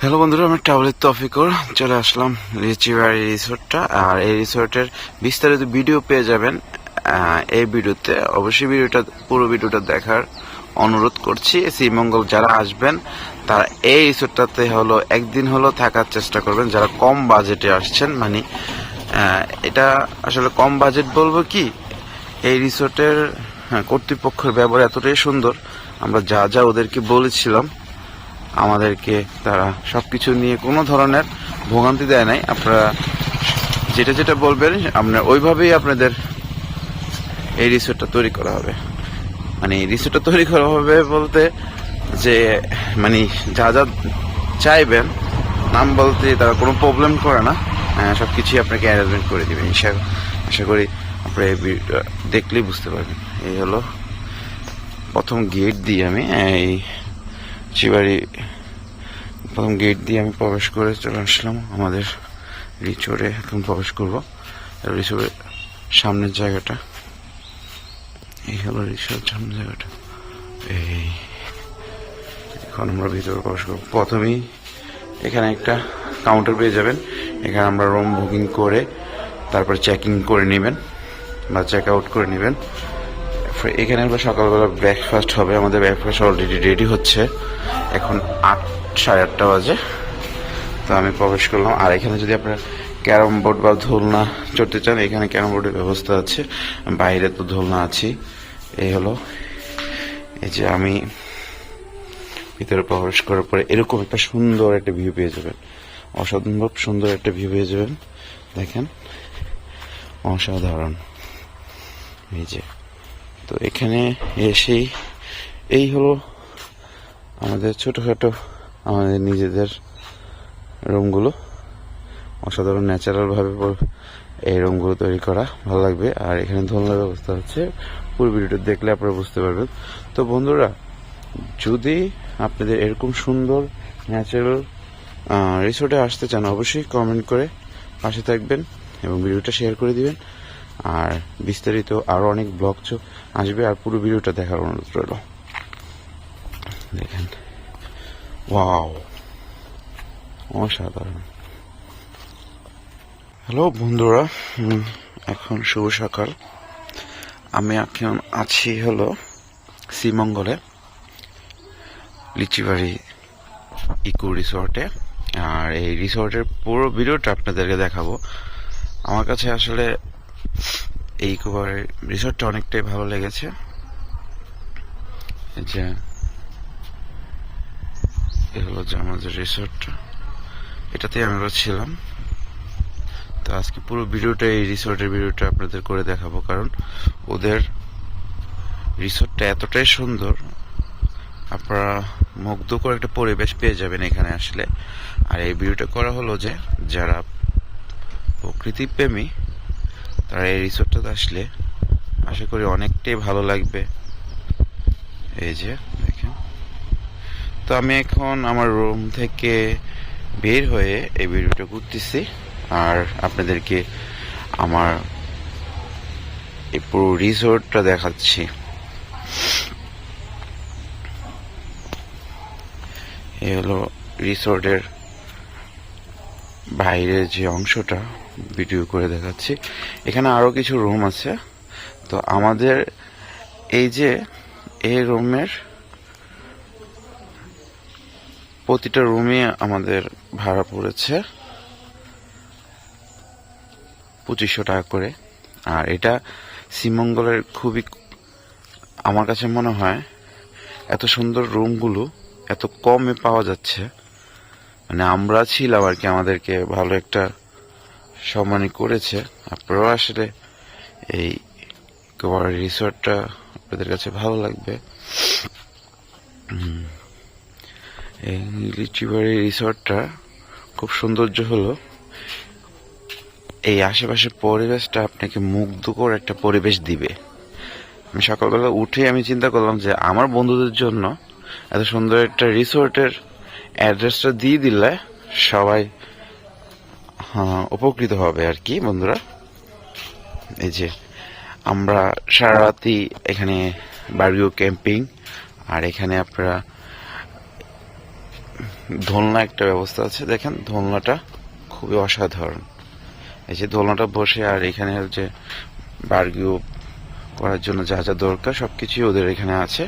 Hello বন্ধুরা আমি ট্রাভেলের তফিকুর চলে আসলাম রিচিবাড়ি রিসোর্টটা। আর এই রিসোর্টের বিস্তারিত ভিডিও পেয়ে যাবেন এই ভিডিওতে। অবশ্যই ভিডিওটা পুরো ভিডিওটা দেখার অনুরোধ করছি। শ্রীমঙ্গল যারা আসবেন তারা এই রিসোর্টটাতে হলো একদিন হলো থাকার চেষ্টা করবেন। যারা কম বাজেটে আসছেন মানে এটা আসলে কম বাজেট বলব কি এই রিসোর্টের হ্যাঁ, কর্তৃপক্ষের ব্যবহার এতটাই সুন্দর। আমরা যা যা ওদেরকে বলেছিলাম আমাদেরকে তারা সবকিছু নিয়ে কোনো ধরনের ভোগান্তি দেয় নাই। আপনারা যেটা যেটা বলবেন আপনার ওইভাবেই আপনাদের এই রিসোর্টটা তৈরি করা হবে। মানে এই রিসোর্টটা তৈরি করা হবে বলতে যে মানে যা যা চাইবেন, নাম বলতে তারা কোনো প্রবলেম করে না। সব কিছুই আপনাকে অ্যারেঞ্জমেন্ট করে দেবেন আশা আশা করি আপনারা এই ভিডিওটা দেখলেই বুঝতে পারবেন। এই হলো প্রথম গেট দিয়ে আমি এই চিবাড়ি প্রথম গেট দিয়ে আমি প্রবেশ করে চলে আসলাম। আমাদের রিচোরে এখন প্রবেশ করব। রিচোরের সামনের জায়গাটা। এই হলো রিচোরের সামনের জায়গাটা। এই, এখন আমরা ভিতরে প্রবেশ করব। প্রথমেই এখানে একটা কাউন্টার পেয়ে যাবেন। এখানে আমরা রুম বুকিং করে তারপর চেকিং করে নেবেন বা চেক আউট করে নেবেন। এখানে আমরা সকালবেলা ব্রেকফাস্ট হবে। আমাদের ব্রেকফাস্ট অলরেডি রেডি হচ্ছে। এখন আট সাড়ে আটটা বাজে। তো আমি প্রবেশ করলাম। আর এখানে যদি আপনারা ক্যারাম বোর্ড বা দোলনা চড়তে চান, এখানে ক্যারাম বোর্ডের ব্যবস্থা আছে। বাইরে তো দোলনা আছে এই হলো। এই যে আমি ভিতরে প্রবেশ করার পরে এরকম একটা সুন্দর একটা ভিউ পেয়ে যাবেন। অসম্ভব সুন্দর একটা ভিউ পেয়ে যাবেন। দেখেন, অসাধারণ। এই যে। তো এখানে এসেই এই হলো আমাদের ছোটোখাটো আমাদের নিজেদের রুমগুলো। অসাধারণ ন্যাচারালভাবে এই রুমগুলো তৈরি করা ভালো লাগবে। আর এখানে দোলনার ব্যবস্থা হচ্ছে। পুরো ভিডিওটা দেখলে আপনারা বুঝতে পারবেন। তো বন্ধুরা, যদি আপনাদের এরকম সুন্দর ন্যাচারাল রিসোর্টে আসতে চান, অবশ্যই কমেন্ট করে পাশে থাকবেন এবং ভিডিওটা শেয়ার করে দিবেন। আর বিস্তারিত আরও অনেক ব্লগ আসবে। আর পুরো ভিডিওটা দেখার অনুরোধ রইল। দেখেন। ওয়াও অসাধারণ। হ্যালো বন্ধুরা এখন শুভ সকাল। আমি এখন আছি হলো শ্রীমঙ্গলে, লিচিবাড়ি ইকো রিসর্টে। আর এই রিসর্টের পুরো ভিডিওটা আপনাদেরকে দেখাবো। আমার কাছে আসলে এই ইকোবারের রিসর্টটা অনেকটাই ভালো লেগেছে। যে হলো যে আমাদের এটাতেই আমরা ছিলাম। তো আজকে পুরো ভিডিওটা, এই রিসর্টের ভিডিওটা আপনাদের করে দেখাবো, কারণ ওদের রিসর্টটা এতটাই সুন্দর, আপনারা মুগ্ধকর একটা পরিবেশ পেয়ে যাবেন এখানে আসলে। আর এই ভিডিওটা করা হলো যে, যারা প্রকৃতি প্রেমী তারা এই রিসোর্টটাতে আসলে আশা করি অনেকটাই ভালো লাগবে। এই যে তো আমি এখন আমার রুম থেকে বের হয়ে এই ভিডিওটা করতেছি। আর আপনাদেরকে আমার এই পুরো রিসোর্টটা দেখাচ্ছি। এই হলো রিসোর্টের বাইরের যে অংশটা ভিডিও করে দেখাচ্ছি। এখানে আরও কিছু রুম আছে। তো আমাদের এই যে, এই রুমের প্রতিটা রুমে আমাদের ভাড়া পড়েছে। পঁচিশশো টাকা করে। আর এটা শ্রীমঙ্গলের খুবই আমার কাছে মনে হয় এত সুন্দর রুমগুলো এত কমে পাওয়া যাচ্ছে। মানে আমরা ছিলাম আর কি আমাদেরকে ভালো একটা সম্মানই করেছে। আপনারাও আসলে এই রিসোর্টটা আপনাদের কাছে ভালো লাগবে। এই লিচিবাড়ি রিসোর্টটা খুব সৌন্দর্য হলো। এই আশেপাশের পরিবেশটা আপনাকে মুগ্ধকর একটা পরিবেশ দিবে। আমি সকালবেলা উঠে আমি চিন্তা করলাম যে আমার বন্ধুদের জন্য এত সুন্দর একটা রিসোর্টের অ্যাড্রেসটা দিয়ে দিলে সবাই হ্যাঁ, উপকৃত হবে আর কি বন্ধুরা। এই যে আমরা সারা রাতি এখানে বার্বিও ক্যাম্পিং আর এখানে আপনারা দোলনা একটা ব্যবস্থা আছে। দেখেন দোলনাটা খুবই অসাধারণ। এই যে দোলনাটা বসে, আর এখানে যে বার্গিউ করার জন্য যা যা দরকার সব কিছুই ওদের এখানে আছে।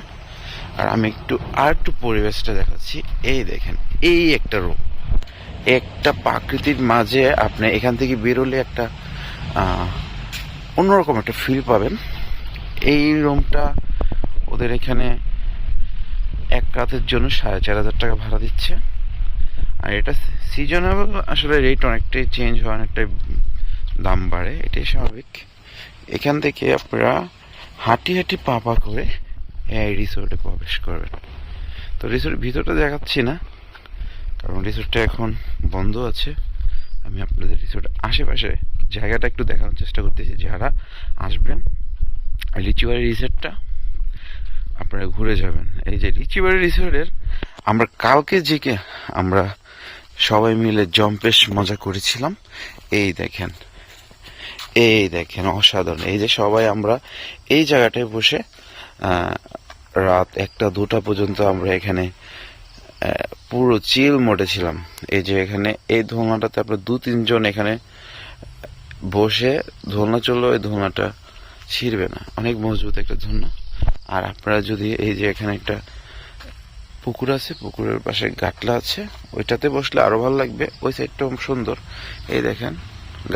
আর আমি একটু, আর একটু পরিবেশটা দেখাচ্ছি। এই দেখেন, এই একটা রুম একটা প্রাকৃতির মাঝে আপনি এখান থেকে বেরোলে একটা অন্যরকম একটা ফিল পাবেন। এই রুমটা ওদের এখানে এক রাতের জন্য সাড়ে চার হাজার টাকা ভাড়া দিচ্ছে। আর এটা সিজনেবল আসলে রেট অনেকটাই চেঞ্জ হয়, অনেকটাই দাম বাড়ে, এটাই স্বাভাবিক। এখান থেকে আপনারা হাঁটি হাঁটি পা পা করে এই রিসোর্টে প্রবেশ করবেন। তো রিসোর্টের ভিতরটা দেখাচ্ছি না, কারণ রিসোর্টটা এখন বন্ধ আছে। আমি আপনাদের রিসোর্টের আশেপাশে জায়গাটা একটু দেখানোর চেষ্টা করতেছি, যারা আসবেন লিচুবাড়ি রিসোর্টটা, আপনারা ঘুরে যাবেন। এই যে লিচুবাড়ি রিসোর্টের, আমরা কালকে যেকে আমরা সবাই মিলে জম্পেশ মজা করেছিলাম। এই দেখেন এই দেখেন, অসাধারণ। এই যে সবাই আমরা এই জায়গাটায় বসে রাত একটা দুটা পর্যন্ত আমরা এখানে পুরো চিল মোডে ছিলাম। এই যে এখানে, এই ধোলনাটাতে আপনার দু তিনজন এখানে বসে ধোলনা চলল ওই ধোলনাটা ছিঁড়বে না। অনেক মজবুত একটা ধোলনা। আর আপনারা যদি এই যে এখানে একটা পুকুর আছে, পুকুরের পাশে গাটলা আছে। ওইটাতে বসলে আরও ভালো লাগবে। ওই সাইডটা সুন্দর। এই দেখেন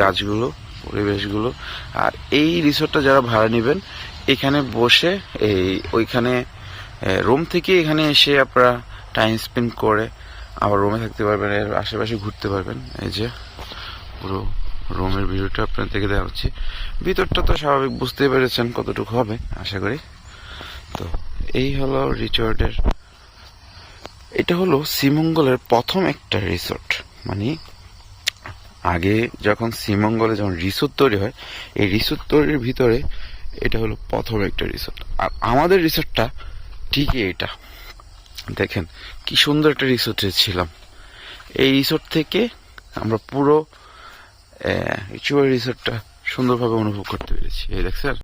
গাছগুলো, পরিবেশগুলো। আর এই রিসোর্টটা যারা ভাড়া নেবেন, এখানে বসে এই ওইখানে রুম থেকে এখানে এসে আপনারা টাইম স্পেন্ড করে আবার রুমে থাকতে পারবেন, এর আশেপাশে ঘুরতে পারবেন। এই যে পুরো রুমের ভিডিওটা আপনার থেকে দেওয়া হচ্ছে ভিতরটা তো স্বাভাবিক, বুঝতেই পেরেছেন কতটুকু হবে, আশা করি। তো এই হলো রিসোর্টের এটা হলো শ্রীমঙ্গলের প্রথম একটা রিসোর্ট মানে আগে যখন শ্রীমঙ্গলে যখন রিসোর্ট তৈরি হয়, এই রিসোর্ট তৈরির ভিতরে এটা হলো প্রথম একটা রিসোর্ট আর আমাদের রিসোর্টটা ঠিকই এটা। দেখেন, কি সুন্দর একটা রিসোর্টে ছিলাম। এই রিসোর্ট থেকে আমরা পুরো রিসোর্টটা সুন্দরভাবে অনুভব করতে পেরেছি। এই দেখ, স্যার।